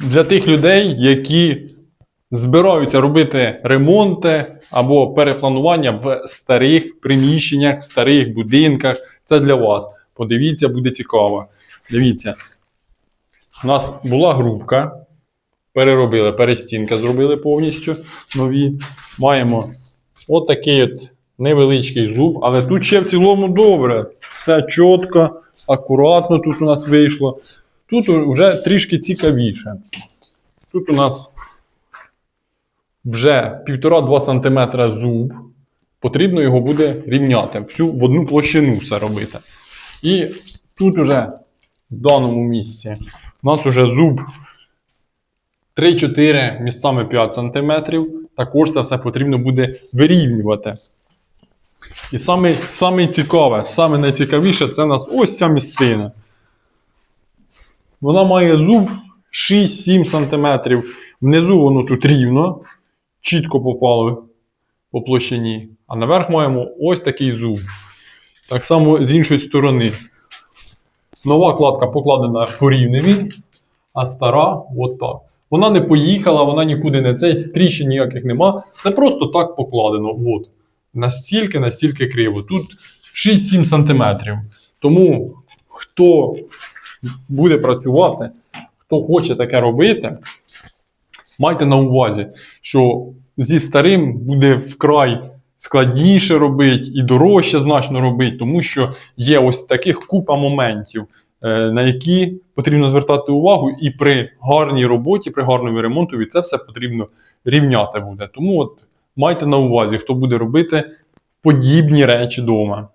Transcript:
для тих людей, які збираються робити ремонти або перепланування в старих приміщеннях, в старих будинках. Це для вас. Подивіться, буде цікаво. Дивіться. У нас була грубка. Переробили, перестінки зробили повністю нові. Маємо отакий от невеличкий зуб, але тут ще в цілому добре. Все чітко, акуратно тут у нас вийшло. Тут вже трішки цікавіше. Тут у нас вже 1,5-2 см зуб. Потрібно його буде рівняти, всю в одну площину все робити. І тут уже в даному місці у нас уже зуб 3-4 місцями 5 см. Також це все потрібно буде вирівнювати. І саме, саме цікаве, саме найцікавіше це у нас ось ця місцина. Вона має зуб 6-7 см. Внизу воно тут рівно, чітко попало по площині. А наверх маємо ось такий зуб. Так само з іншої сторони. Нова кладка покладена по а стара от так. Вона не поїхала, вона нікуди не цей, тріщин ніяких нема. Це просто так покладено. От. Настільки, настільки криво. Тут 6-7 см. Тому хто буде працювати, хто хоче таке робити, майте на увазі, що зі старим буде вкрай складніше робити і дорожче значно робити, тому що є ось таких купа моментів, е, на які потрібно звертати увагу, і при гарній роботі, при гарному ремонтові це все потрібно рівняти буде. Тому от майте на увазі, хто буде робити подібні речі вдома.